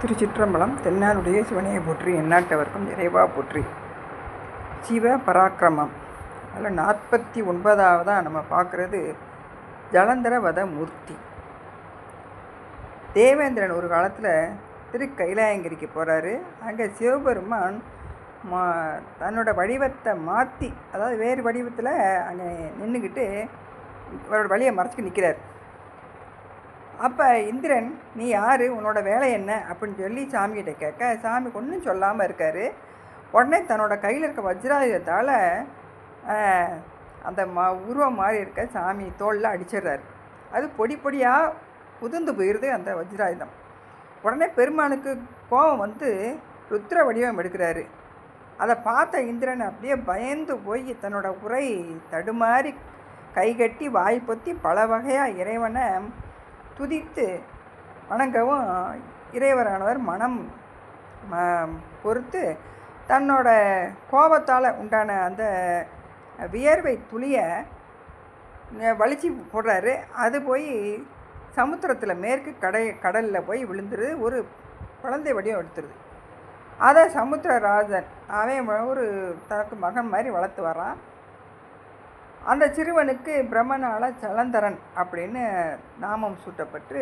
திருச்சிற்றம்பலம் தென்னாருடைய சிவனையை போற்றி எந்நாட்டவர்க்கும் இறைவா போற்றி. சிவ பராக்கிரமம் அதில் நாற்பத்தி ஒன்பதாவதாக நம்ம பார்க்குறது ஜலந்தரவத மூர்த்தி தேவேந்திரன் ஒரு காலத்தில் திரு கைலாயங்கிரிக்கு போகிறாரு அங்கே சிவபெருமான் மா தன்னோட வடிவத்தை மாற்றி அதாவது வேறு வடிவத்தில் அங்கே நின்றுக்கிட்டு அவரோட வழியை மறைச்சிட்டு நிற்கிறார் அப்போ இந்திரன் நீ யார்? உன்னோட வேலை என்ன? அப்படின்னு சொல்லி சாமிகிட்ட கேட்க சாமி ஒன்றும் சொல்லாமல் இருக்கார். உடனே தன்னோட கையில் இருக்க வஜ்ராயுதத்தால் அந்த மா உருவம் மாதிரி இருக்க சாமி தோளில் அடிச்சிடுறாரு. அது பொடி பொடியாக உதிர்ந்து போயிடுது அந்த வஜ்ராயுதம். உடனே பெருமானுக்கு கோபம் வந்து ருத்ர வடிவம் எடுக்கிறாரு. அதை பார்த்த இந்திரன் அப்படியே பயந்து போய் தன்னோட உரை தடுமாறி கைகட்டி வாய் பொத்தி பல வகையாக இறைவனை துதித்து வணங்கவும் இறைவரானவர் மனம் ம பொறுத்து தன்னோட கோபத்தால் உண்டான அந்த வியர்வை துளியை வலிச்சு போடுறாரு. அது போய் சமுத்திரத்தில் மேற்கு கடை கடலில் போய் விழுந்துருது. ஒரு குழந்தை வடிவம் எடுத்துருது. அதை சமுத்திரராஜன் அவன் ஒரு தனக்கு மகன் மாதிரி வளர்த்து வரான் அந்த சிறுவனுக்கு பிரம்மனால சலந்தரன் அப்படின்னு நாமம் சூட்டப்பட்டு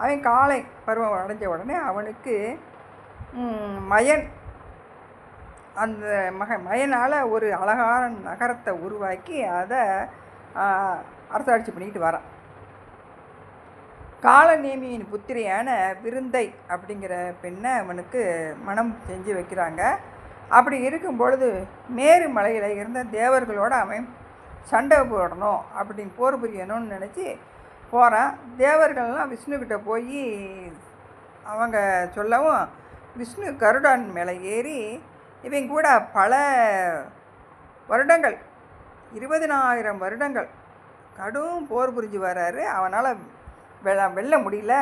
அவன் காலை பருவம் அடைஞ்ச உடனே அவனுக்கு மயன். அந்த மக மயனால் ஒரு அழகான நகரத்தை உருவாக்கி அதை அரசாட்சி பண்ணிக்கிட்டு வரான். காலநேமியின் புத்திரியான விருந்தை அப்படிங்கிற பெண்ணை அவனுக்கு மனம் செஞ்சு வைக்கிறாங்க. அப்படி இருக்கும் பொழுது மேரு மலையில் இருந்த தேவர்களோடு அவன் சண்டை போடணும் அப்படின்னு போர் புரியணும்னு நினச்சி போகிறான் தேவர்கள்லாம் விஷ்ணுக்கிட்ட போய் அவங்க சொல்லவும் விஷ்ணு கருடான் மேலே ஏறி இவங்க கூட பல வருடங்கள் இருபதினாயிரம் வருடங்கள் கடும் போர் புரிஞ்சு வர்றாரு அவனால் வெள்ள வெல்ல முடியல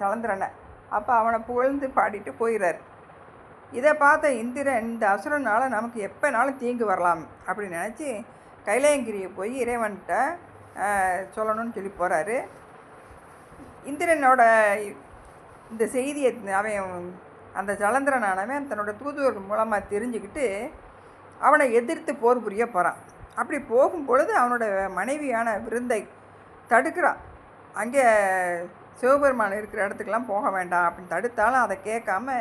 சலந்திரனை. அப்போ அவனை புகழ்ந்து பாடிட்டு போயிடுறாரு இதை பார்த்த இந்திரன் இந்த அசுரனால் நமக்கு எப்போனாலும் தீங்கு வரலாம் அப்படின்னு நினச்சி கைலாயங்கிரியை போய் இறைவன்கிட்ட சொல்லணும்னு சொல்லி போகிறாரு இந்திரனோட இந்த செய்தியை அவன் அந்த ஜலந்திரனானவன் தன்னோட தூதுவர் மூலமாக தெரிஞ்சுக்கிட்டு அவனை எதிர்த்து போர் புரிய போகிறான் அப்படி போகும் பொழுது அவனோட மனைவியான விருந்தை தடுக்கிறான். அங்கே சிவபெருமான் இருக்கிற இடத்துக்கெல்லாம் போக வேண்டாம் அப்படின்னு தடுத்தாலும் அதை கேட்காம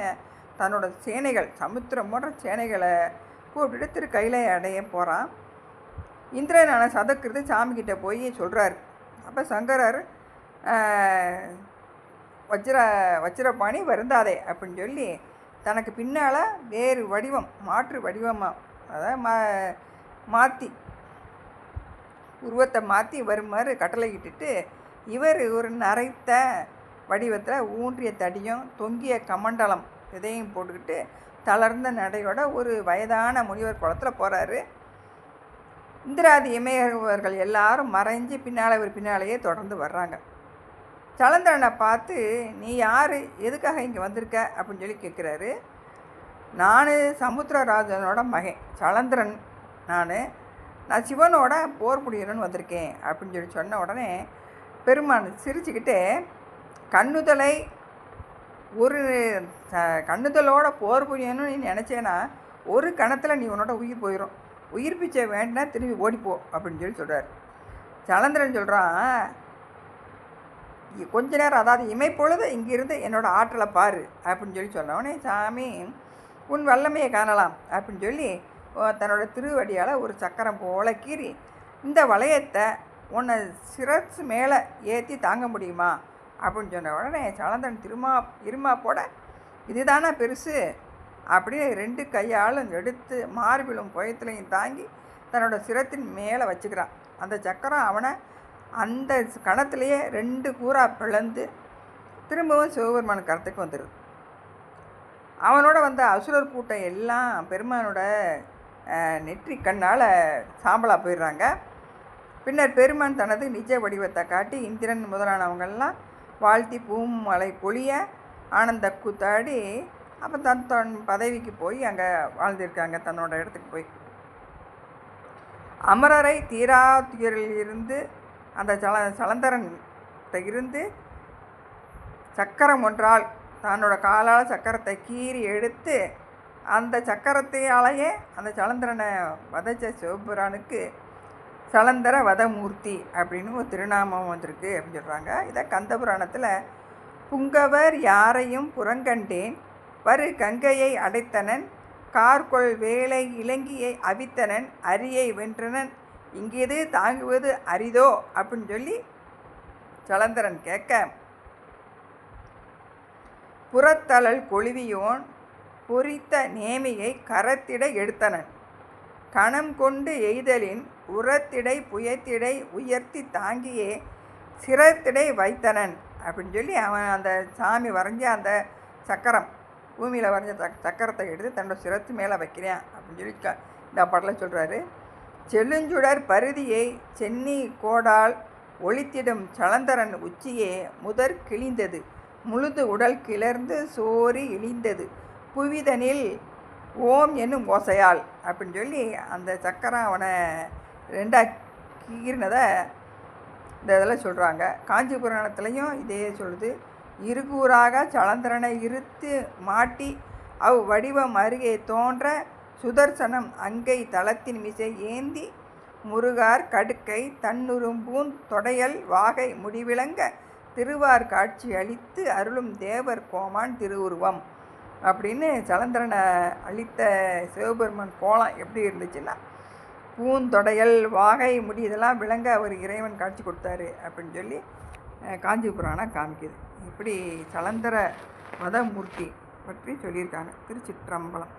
தன்னோட சேனைகள் சமுத்திரம் போன்ற சேனைகளை கூப்பிட்டுட்டு திரு கையில அடைய போகிறான் இந்திரனான சதக்கிருது சாமிக்கிட்ட போய் சொல்கிறார் அப்போ சங்கரர் வஜ்ர வஜ்ரபாணி வருந்தாதே அப்படின்னு சொல்லி தனக்கு பின்னால் வேறு வடிவம் மாற்று வடிவமாக அதாவது மா மாற்றி உருவத்தை மாற்றி வருமாறு கட்டளையிட்டுட்டு இவர் ஒரு நரைத்த வடிவத்தில் ஊன்றிய தடியும் தொங்கிய கமண்டலம் இதையும் போட்டுக்கிட்டு தளர்ந்த நடையோட ஒரு வயதான முனிவர் குளத்தில் போகிறாரு இந்திராதி இமயவர்கள் எல்லாரும் மறைஞ்சு பின்னால் இவர் பின்னாலேயே தொடர்ந்து வர்றாங்க. சலந்திரனை பார்த்து நீ யார்? எதுக்காக இங்கே வந்திருக்க? அப்படின்னு சொல்லி கேட்குறாரு. நான் சமுத்திரராஜனோட மகன் சலந்திரன் நான். நான் சிவனோட போர் முடியணும்னு வந்திருக்கேன் அப்படின்னு சொல்லி சொன்ன உடனே பெருமான் சிரிச்சுக்கிட்டு கண்ணுதலை ஒரு கண்ணுதலோட போர் புரியணும்னு நீ நினச்சேன்னா ஒரு கணத்தில் நீ உன்னோட உயிர் போயிடும் உயிர் பிச்சை வேண்டினா திரும்பி ஓடிப்போ அப்படின்னு சொல்லி சொல்கிறார் சலந்திரன் சொல்கிறான் கொஞ்ச நேரம் அதாவது இமைப்பொழுது இங்கிருந்து என்னோடய ஆற்றலை பாரு அப்படின்னு சொல்லி சொன்னவனே சாமி உன் வல்லமையை காணலாம் அப்படின்னு சொல்லி தன்னோட திருவடியால் ஒரு சக்கரம் போல கீறி இந்த வளையத்தை உன்னை சிரஸ் மேலே ஏற்றி தாங்க முடியுமா? அப்படின்னு சொன்ன உடனே சலந்தன் திருமா இருமா போட பெருசு? அப்படியே ரெண்டு கையாலும் எடுத்து மார்பிலும் புயத்துலையும் தாங்கி தன்னோட சிரத்தின் மேலே வச்சுக்கிறான் அந்த சக்கரம் அவனை அந்த கணத்துலேயே ரெண்டு கூறா பிளந்து திரும்பவும் சிவபெருமான் கரத்துக்கு வந்துடுது. அவனோட வந்த அசுரர் கூட்டம் எல்லாம் பெருமானோட நெற்றி கண்ணால் சாம்பலாக போயிடுறாங்க. பின்னர் பெருமான் தனது நிஜ வடிவத்தை காட்டி இந்திரன் முதலானவங்கள்லாம் வாழ்த்தி பூமலை பொழிய ஆனந்த கூத்தாடி அப்போ தன் தன் பதவிக்கு போய் அங்கே வாழ்ந்திருக்காங்க. தன்னோட இடத்துக்கு போய். அமரரை தீரா துயரிலிருந்து அந்த சல சலந்தரன்கிட்ட இருந்து சக்கரம் ஒன்றால் தன்னோட காலால் சக்கரத்தை கீறி எடுத்து அந்த சக்கரத்தையாலேயே அந்த சலந்திரனை வதைச்ச சிவபுரானுக்கு சலந்தர வதமூர்த்தி அப்படின்னு ஒரு திருநாமம் வந்திருக்கு அப்படின்னு சொல்கிறாங்க இதை கந்த புராணத்தில் புங்கவர் யாரையும் புறங்கண்டேன் வரு கங்கையை அடைத்தனன் கார்கொள் வேலை இலங்கியை அவித்தனன் அரியை வென்றனன். இங்கிது தாங்குவது அரிதோ? அப்படின்னு சொல்லி சலந்தரன் கேட்க புறத்தழல் கொழுவியோன் பொறித்த நேமியை கரத்திட எடுத்தனன். கணம் கொண்டு எய்தலின் உரத்திடை புயத்திடை உயர்த்தி தாங்கியே சிரத்திடை வைத்தனன். அப்படின்னு சொல்லி அவன் அந்த சாமி வரைஞ்ச அந்த சக்கரம். பூமியில் வரைஞ்ச சக் சக்கரத்தை எடுத்து தன்னோட சிரத்து மேலே வைக்கிறேன் அப்படின்னு சொல்லி க இந்த பாட்டில் சொல்கிறாரு செல்லுஞ்சுடர் பருதியை சென்னி கோடால் ஒளித்திடும் சலந்தரன் உச்சியே முதற் கிழிந்தது. முழுது உடல் கிளர்ந்து சோறி இழிந்தது. புவிதனில் ஓம் என்னும் ஓசையால் அப்படின்னு சொல்லி அந்த சக்கரம் அவனை ரெண்டாக கீறினதை இந்த இதில் சொல்கிறாங்க காஞ்சி புராணத்துலேயும் இதே சொல்லுது. இருகூறாக சலந்திரனை இருத்து மாட்டி அவ் வடிவம் அருகே தோன்ற சுதர்சனம் அங்கை தளத்தின் மிசை ஏந்தி முருகார் கடுக்கை தன்னுரும்பூன் தொடையல் வாகை முடிவிளங்க திருவார் காட்சி அளித்து அருளும் தேவர் கோமான் திருவுருவம். அப்படின்னு சலந்திரனை அளித்த சிவபெருமன் கோலம் எப்படி இருந்துச்சுன்னா பூந்தொடையல் வாகை முடி இதெல்லாம் விளங்க அவர் இறைவன் காட்சி கொடுத்தாரு அப்படின்னு சொல்லி காஞ்சி புராணம் காமிக்குது. இப்படி சலந்தர மதமூர்த்தி பற்றி சொல்லியிருக்காங்க. திருச்சிற்றம்பலம்.